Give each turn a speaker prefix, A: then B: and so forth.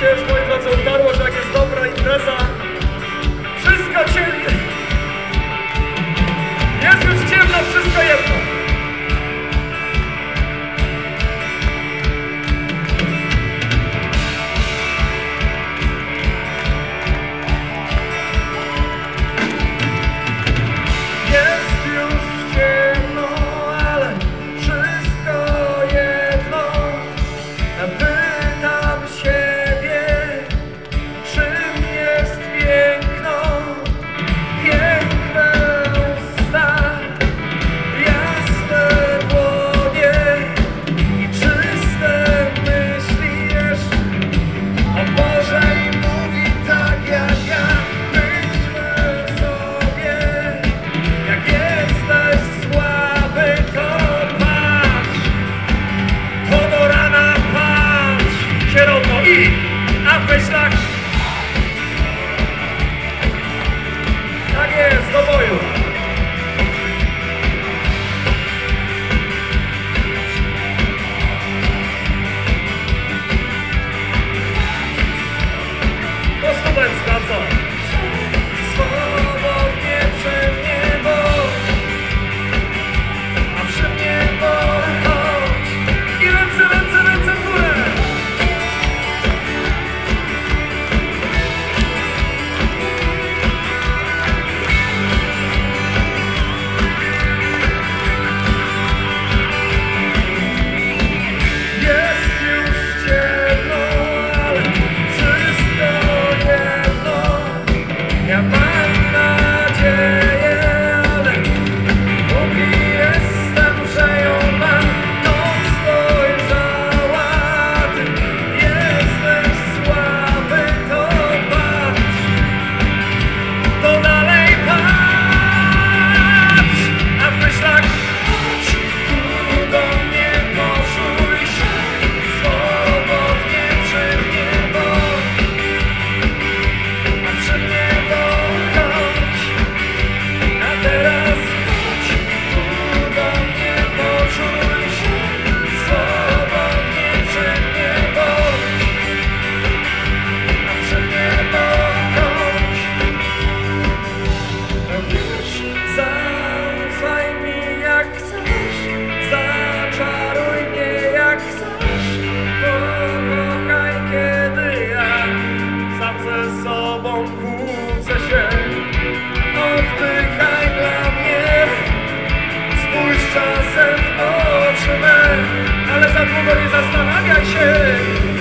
A: nadzieję, że moje prace że jak jest dobra impreza, wszystko ciemne. Jest już ciemno, wszystko jest. tobą twórcę się. Oddychaj dla mnie. Spójrz czasem w oczy me. Ale za długo nie zastanawiaj się.